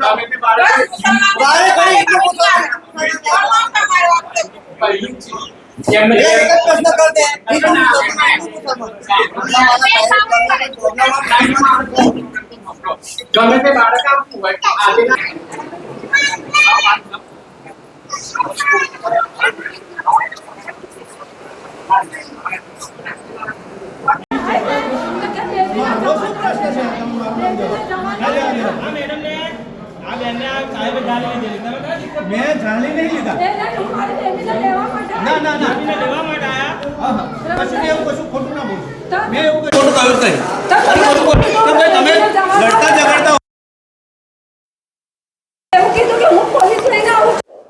તમે બી બાળક વારે ઘડી એટલું પૂછો. પહેલું જ છે. એમને એક જ પ્રશ્ન કર દે. બીજું ગમે તે બાળક આપવું હોય આજે આ મેડમને આ બેનને આ સાહેબે ગાલી લીધેલી તમે કઈ દીકરો મેં જાણી નહીં લીધા ના ના ના આપીને લેવા માટે આયા હા, હા. કશું ને એવું કશું ખોટું ના બોલશો મેં એવું કશું ખોટું કહ્યું જ નહીં અને ખોટું બોલ- તો ભાઈ તમે લડતા ઝઘડતા એવું કીધું કે હું પોલીસ લઈને આવું પણ હા એ તમે બોલ્યા પૂછો પૂછો તમારી બેબીના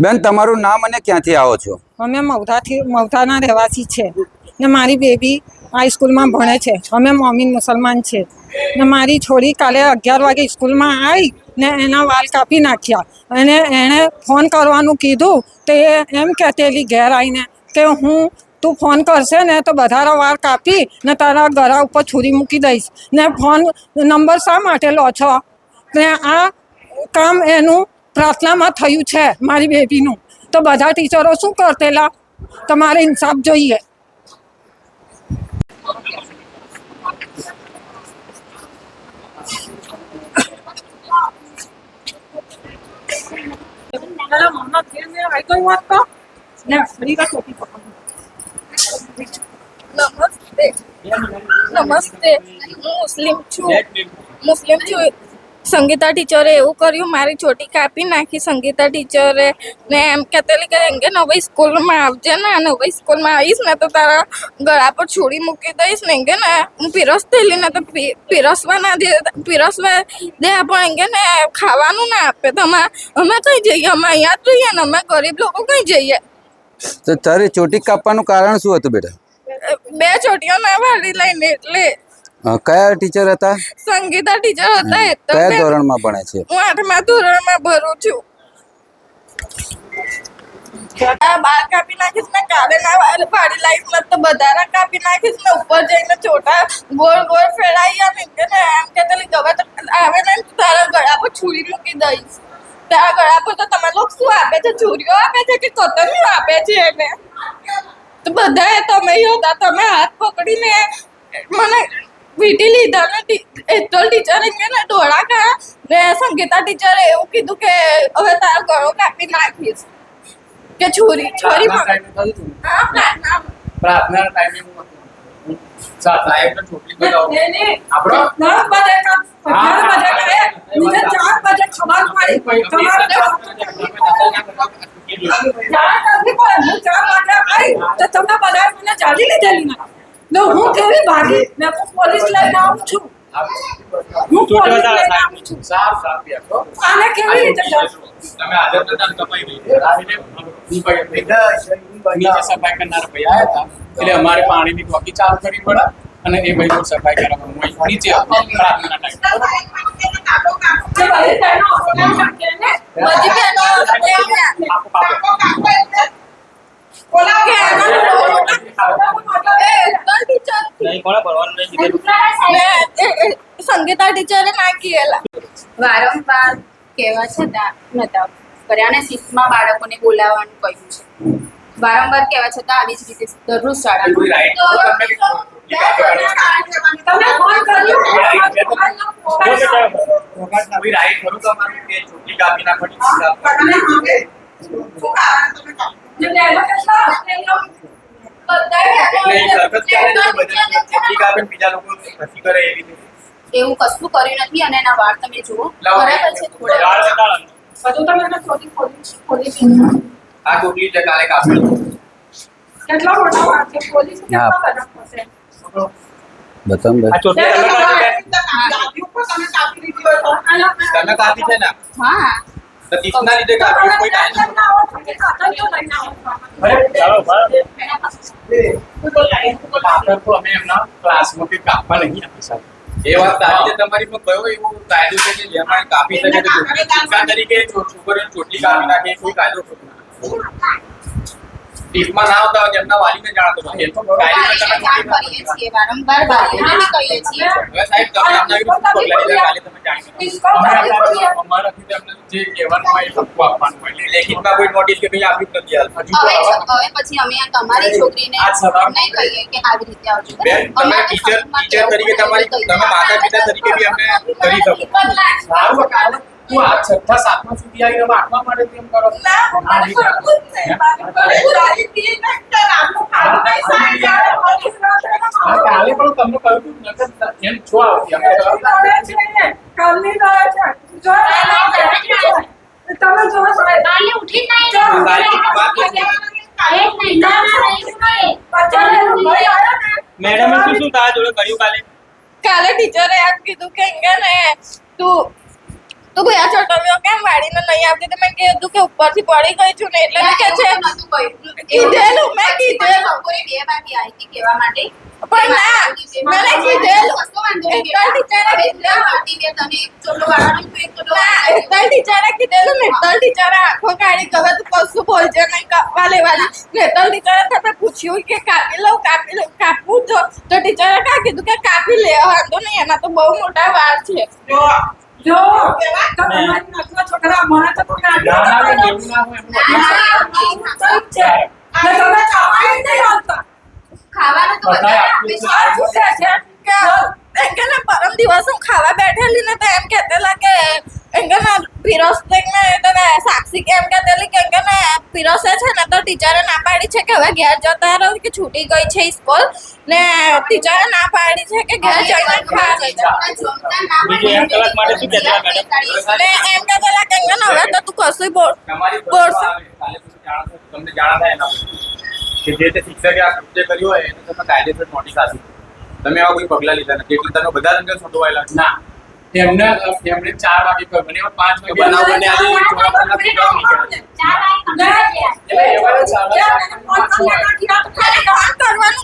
બેન તમારું નામ અને ક્યાંથી આવો છો? અમે મૌધાથી મૌધાના રહેવાસી છે. ને મારી બેબી આ સ્કૂલમાં ભણે છે. અમે મોમીન મુસલમાન છે. ને મારી છોડી કાલે અગિયાર વાગે સ્કૂલમાં આવી ને એના વાલ કાપી નાખ્યા. અને એણે ફોન કરવાનું કીધું તો એ એમ કહેતેલી ઘેર આવીને કે હું તું ફોન કરશે ને તો બધારા વાળ કાપી ને તારા ગળા ઉપર છુરી મૂકી દઈશ. ને ફોન નંબર શા માટે લો છો? ને આ કામ એનું પ્રાર્થનામાં થયું છે, મારી બેબીનું. તો બધા ટીચરો શું કરતેલા? તમારે ઇન્સાફ જોઈએ. નમસ્તે. નમસ્તે. હું મુસ્લિમ છું. મુસ્લિમ છું. સંગીતા ટીચરે એવું કર્યું મારી ચોટી કાપી નાખી સંગીતા ટીચરે ને એમ કહેતેલી કે એમ કે નવી સ્કૂલમાં આવજે ને નવી સ્કૂલમાં આવીશ ને તો તારા ગળા પર છોડી મૂકી દઈશ ને એમ કે ને હું પીરસતેલી ને તો પીરસવા ના દે પીરસવા દે પણ એમ કે ને ખાવાનું ના આપે. તો અમે અમે કઈ જઈએ? અમે અહીંયા જ રહીએ ને અમે ગરીબ લોકો કઈ જઈએ? તો તારી ચોટી કાપવાનું કારણ શું હતું બેટા? બે ચોટીઓ ના વાળી લઈને એટલે કયા ટીચર હતા? સંગીતા ટીચર હતા કયા ધોરણમાં ભણે છે? હું આઠમા ધોરણમાં ભરું છું. આ બાર કાપી નાખીશ ને કાલે ના વાળ પાડી લાવીશ ને તો બધારા કાપી નાખીશ ને ઉપર જઈને ચોટા ગોળ ગોળ ફેરાઈ આમ એમ કે ને એમ કે પેલી ગમે તો આવે ને તારા ગળા પર છુરી મૂકી દઈશ. તારા ગળા પર તો તમે લોકો શું આપે છે? છુરીઓ આપે છે કે કતરીઓ આપે છે એને? તો બધાએ તમે હતા તમે હાથ પકડીને મને વીટી લીધા ને ટી- હેતલ ટીચરે કે ને ડોળા કા ને સંગીતા ટીચરે એવું કીધું કે હવે તારો ગળો કાપી નાખીશ કે છોરી છોરી પ્રાર્થના ટાઈમે થયું હતું. હા પ્રાર્થના પ્રાર્થના ટાઈમે હું હતો. સા- સાહેબને ચોટલી બતાવો. આપણો? દસ બજે કા અગિયાર બજે કહે મુझे ચાર બજે ખબર પડી તમારે ચાર નથી પડે હું ચાર વાગે આવી તો તમે બધા મને જાળી લીધેલી ને ને હું કેવી ભાગી? મેં તો પોલીસ લઈને આવું છું. હું પોલીસ લઈને આવું છું. આને કેવી રીતે તમે હાજર ને કપાઈ ગઈ. સફાઈ કરનાર ભાઈ આવ્યા હતા. એટલે અમારે પાણીની ટોકી ચાલુ કરવી પડે અને એ ભાઈ પણ સફાઈ કરવા નીચે હતો પ્રાર્થના ટાઈમે જે બધી બહેનો ઓનલાઈન કાઢે ને બધી બહેનો પાકો, પાકો. ઓલા કે એના એ હેતલ ટીચર નહીં કોણે ભરવાનું નહીં કીધેલું? ને એ- એ સંગીતા ટીચરે ના કીધેલા. વારંવાર કહેવા છતાં નતા. કર્યા અને શિસ્તમાં બાળકોને બોલાવવાનું કહ્યું છે. વારંવાર કહેવા છતાં આવી જ રીતે દરરોજ કોઈ એટલે એ સરખત ચાલે છે બધા ચોટલી કાપે ને બીજા લોકો નથી કરે એવી રીતે. એવું કશું કર્યું નથી અને એના વાળ તમે જુઓ લાવો. બરાબર છે થોડા. વાળ બતાવો. બધું તમે એને ખોલી ખોલી ખોલી દીધું. આ ચોટલી છે કાલે કાપી કેટલા મોટા વાત છે? પોલીસ કેટલા બધા ફસે બતાવ બેન આ ચોટલી અલગ અલગ છે. તમે કાપી છે ને? હા. તો લીધે કાપી કોઈ કાપર તો અમે એમના ક્લાસમાંથી કાપવા નહીં આપી સાહેબ. એ વાત સાચી છે તમારી પણ કયો એવું કાયદો છે કે જેમાં કાપી શકે તરીકે છોકરીઓ ચોટલી કાપી નાખે કોઈ કાયદો ખોટો નથી. ટીપમાં ના આવતા હોય એમના વાલીને જાણ કરો. એ તો કરીએ છીએ વારંવાર વાલીઓને કહીએ છીએ. સાહેબ તમે એમના વિરુદ્ધ પગલાં લીધા કાલે તમે જાણી શકો અમે અમારા- અમારાથી તેમને જે કહેવાનું હોય એ આપવાનું હોય. લેખિતમાં કોઈ નોટિસ કે ભાઈ આપ્યું નથી હાલ. હવે પછી અમે તમારી છોકરીને નહીં કહીએ કે આવી રીતે આવજો બેન તમે ટીચર ટીચર તરીકે તમારી તમે માતા પિતા તરીકે બી અમને કરી શકો. સારું. તું આ છઠ્ઠા સાતમા સુધી આવીને આઠમા માટે કેમ કરો. ના કરવું જ મારી ખાવું નહીં કાલે પણ તમને કહ્યું હતું નકર એમ છો આવતી અમે તો- કાલની રહે છે. જો તમે જો કાલે ઉઠી નહીં. મેડમે શું શું તારા જોડે કર્યું કાલે? કાલે ટીચરે એમ કીધું કે કે ને તું તું આ ચોટવ્યો કેમ વાળીને નહીં આવતી તો મેં કીધું કે ઉપરથી પડી ગઈ છું ને એટલે કે છે કીધેલું, મેં કીધેલું. બપોરે બે વાગે આવી હતી કહેવા માટે પણ ના, મેં કીધેલું. કશો વાંધો નહીં. એકવાર ટીચરે કીધેલું. જ્યાં મળતી બે તને એક ચોટલો વાળવાનો તો એક ચોટલો ના વાળવાનો. ટીચરે કીધેલું ને ટીચરે આંખો કાઢી કે હવે કશું બોલજે નહીં કાપવા લેવાની ને એટલા ટીચરે તમે પૂછ્યું કે કાપી લઉં કાપી લઉં કાપવું તો ટીચરે કા કીધું કે કાપી લે વાંધો નહીં એના તો બહુ મોટા વાર છે જો છોકરા મને તો ખાવાનું તો પરમ દિવસ હું ખાવા બેઠેલી ને તો એમ કહેતેલા કે એમ ને પીરસ ને તને સાક્ષી કે તેલી કેમ કે ને પીરસે છે ને તો ટીચરે ના પાડી છે કે હવે ઘેર જતા રહો કે છૂટી ગઈ છે સ્કૂલ ને ટીચરે ના પાડી છે કે ઘેર જઈને ખા બીજું એક કલાક માટે શું કહેતા હતા? ને એમ કે તેલા કેમ કે હવે તો તું કશું બોલ બોલશો? તમને જાણ થાય એના કે જે તે શિક્ષકે આ કૃત્ય કર્યું હોય એને તમે કાયદેસર નોટિસ આપી તમે આવા કોઈ પગલા લીધા નથી. એટલે તમે બધા રંગે સંડોવાયેલા ના. એમને ચાર વાગે કહ્યું. મને પાંચ વાગે બનાવ બને આજે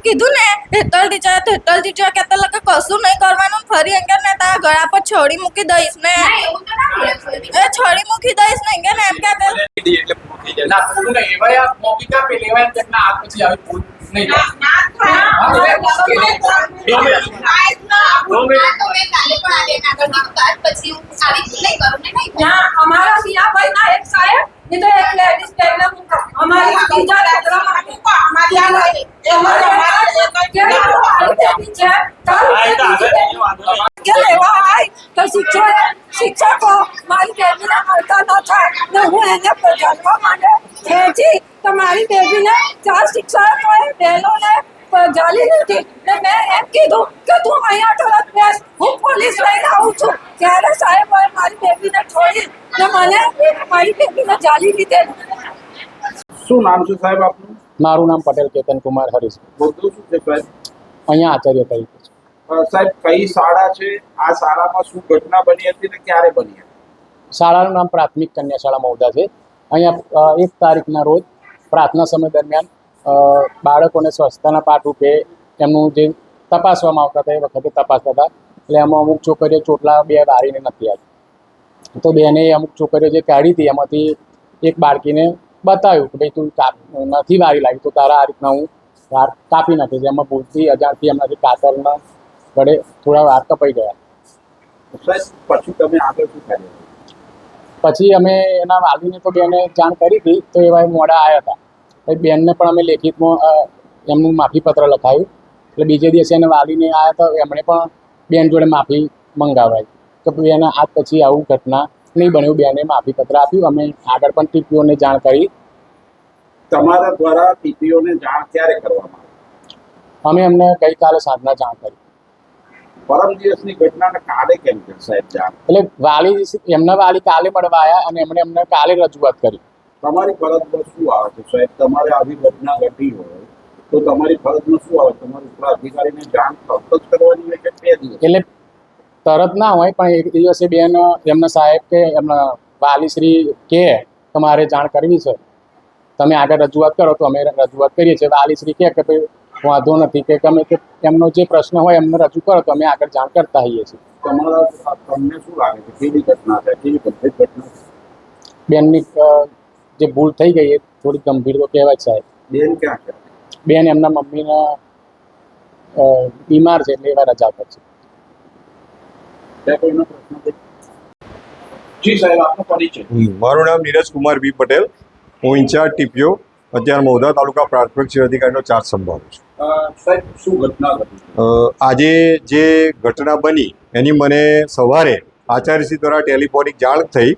કીધું ને. હેતલ ટીચર તો હેતલ ટીચર કહેતા લગે કશું નહીં કરવાનું. ફરી એમ ને તારા ગળા પર છોડી મૂકી દઈશ ને. છોડી મૂકી દઈશ ને એમ કે ને એમ કહેતા એટલે પૂરું થઈ જાય. ના, પૂરું નહીં. એવાય આ મોકલી કાપી લેવાય ને કે ના, આ પછી આવી ભૂલ નહીં થાય. ત્યાં અમારા સિયાભાઈ ના એક સાહેબ ને હું એને જન્મ માટે ખેંચી તો મારી બેબીને ચાર શિક્ષકોએ બહેનોને જાલી લીધી. ને મેં એમ કીધું કે તું અહીંયા તરત બેસ. હું પોલીસ લઈને આવું છું. ત્યારે સાહેબ મારી બેબીને છોડી ને મને મારી બેબીને જાલી લીધેલી શું નામ છે સાહેબ આપનું? મારું નામ પટેલ કેતન કુમાર હરીશ. અહીંયા આચાર્ય તરીકે સાહેબ કઈ શાળા છે? આ શાળામાં શું ઘટના બની હતી ને ક્યારે બની હતી? શાળાનું નામ પ્રાથમિક કન્યા શાળા મૌદા છે. અહીંયા એક તારીખના રોજ પ્રાર્થના સમય દરમિયાન બાળકોને સ્વચ્છતાના પાઠરૂપે એમનું જે તપાસવામાં આવતા હતા, એ વખતે તપાસતા હતા. એટલે એમાં અમુક છોકરીઓ ચોટલા બે વારીને નથી આવી. તો બેને અમુક છોકરીઓ જે કાઢી હતી, એમાંથી એક બાળકીને બતાવ્યું કે ભાઈ, તું નથી વારી લાગી તો તારા આ રીતના હું વાર કાપી નાખી એમાં ભૂલથી અજાણથી એમનાથી કાતરના વડે થોડા વાર કપાઈ ગયા. પછી તમે આગળ શું કર્યું? પછી અમે એના વાલીને તો બેને જાણ કરી હતી તો એવા મોડા આવ્યા હતા. પછી બેનને પણ અમે લેખિતમાં એમનું માફીપત્ર લખાયું. એટલે બીજે દિવસે એને વાલીને આવ્યા હતા એમણે પણ બેન જોડે માફી મંગાવાઈ. તો બેન આ પછી આવું ઘટના નહીં બન્યું. બેને માફીપત્ર આપ્યું. અમે આગળ પણ ટીપીઓને જાણ કરી. તમારા દ્વારા ટીપીઓને જાણ ક્યારે કરવામાં અમે એમને ગઈકાલે સાંજના જાણ કરી. પરમ દિવસની ઘટનાને કાલે કેમ છે? સાહેબ એટલે વાલી એમના વાલી કાલે મળવા આવ્યા અને એમણે એમને કાલે રજૂઆત કરી. તમારી ફરજમાં શું આવે છે? સાહેબ તમારે આવી ઘટના ઘટી હોય તો તમારી ફરજમાં શું આવે? તમારી ઉપર અધિકારીને જાણ તરત જ કરવાની હોય કે બે દિવસ? એટલે તરત ના હોય પણ એક દિવસે બેન એમના સાહેબ કે એમના વાલીશ્રી કે તમારે જાણ કરવી છે. તમે આગળ રજૂઆત કરો તો અમે રજૂઆત કરીએ છીએ. વાલીશ્રી કે ભાઈ વાંધો નથી કે ગમે તે એમનો જે પ્રશ્ન હોય એમને રજૂ કરો તો અમે આગળ જાણ કરતા હોઈએ છીએ. તમને શું લાગે છે? કેવી ઘટના છે? કેવી ગંભીર ઘટના બેનની જે ભૂલ થઈ ગઈ એ થોડી ગંભીર તો કહેવાય સાહેબ. બેન ક્યાં છે? બેન એમના મમ્મીના બીમાર છે એટલે એવા રજા પર છે? જી સાહેબ આપનો પરિચય. મારું નામ નીરજ કુમાર બી પટેલ. હું ઇન્ચાર્જ ટીપીઓ અત્યારે મહુધા તાલુકા પ્રાથમિક શિક્ષણ અધિકારીનો ચાર્જ સંભાળું છું. આજે જે ઘટના બની એની મને સવારે આચાર્યશ્રી દ્વારા ટેલિફોનિક જાણ થઈ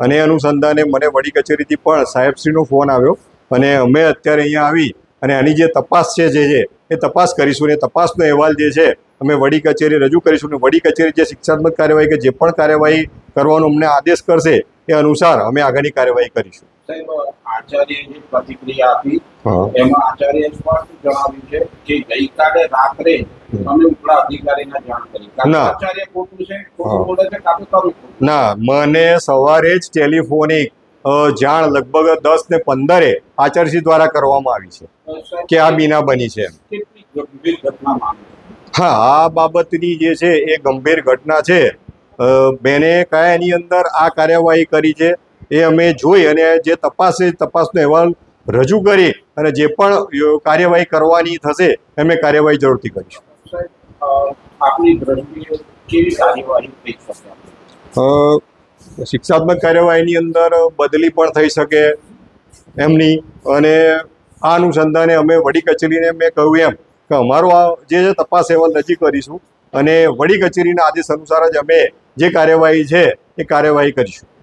અને અનુસંધાને મને વડી કચેરીથી પણ સાહેબશ્રીનો ફોન આવ્યો અને અમે અત્યારે અહીંયા આવી અને આની જે તપાસ છે જે છે એ તપાસ કરીશું અને તપાસનો અહેવાલ જે છે અમે વડી કચેરી રજૂ કરીશું અને વડી કચેરી જે શિક્ષાત્મક કાર્યવાહી કે જે પણ કાર્યવાહી કરવાનો અમને આદેશ કરશે એ અનુસાર અમે આગળની કાર્યવાહી કરીશું. સાહેબ આચાર્યએ પ્રતિક્રિયા આપી એમાં આચાર્યએ સ્પષ્ટ જણાવ્યું છે કે ગઈકાલે રાત્રે અમે ઉપલા અધિકારીને જાણ કરી. ના. આચાર્ય ખોટું છે ખોટું બોલે છે કાં તો ના મને સવારે જ ટેલિફોનિક જાણ લગભગ દસ ને પંદરે આચાર્યશ્રી દ્વારા કરવામાં આવી છે કે આ બીના બની છે હા આ બાબતની જે છે એ ગંભીર ઘટના છે. બેને કયા એની અંદર આ કાર્યવાહી કરી છે એ અમે જોઈ અને જે તપાસ છે તપાસનો અહેવાલ રજૂ કરી અને જે પણ કાર્યવાહી કરવાની થશે અમે કાર્યવાહી જરૂરથી કરીશું. શિક્ષાત્મક કાર્યવાહીની અંદર બદલી પણ થઈ શકે એમની અને આ અનુસંધાને અમે વડી કચેરીને મેં કહ્યું એમ કે અમારો આ જે તપાસ અહેવાલ રજૂ કરીશું અને વડી કચેરીના આદેશ અનુસાર જ અમે જે કાર્યવાહી છે એ કાર્યવાહી કરીશું.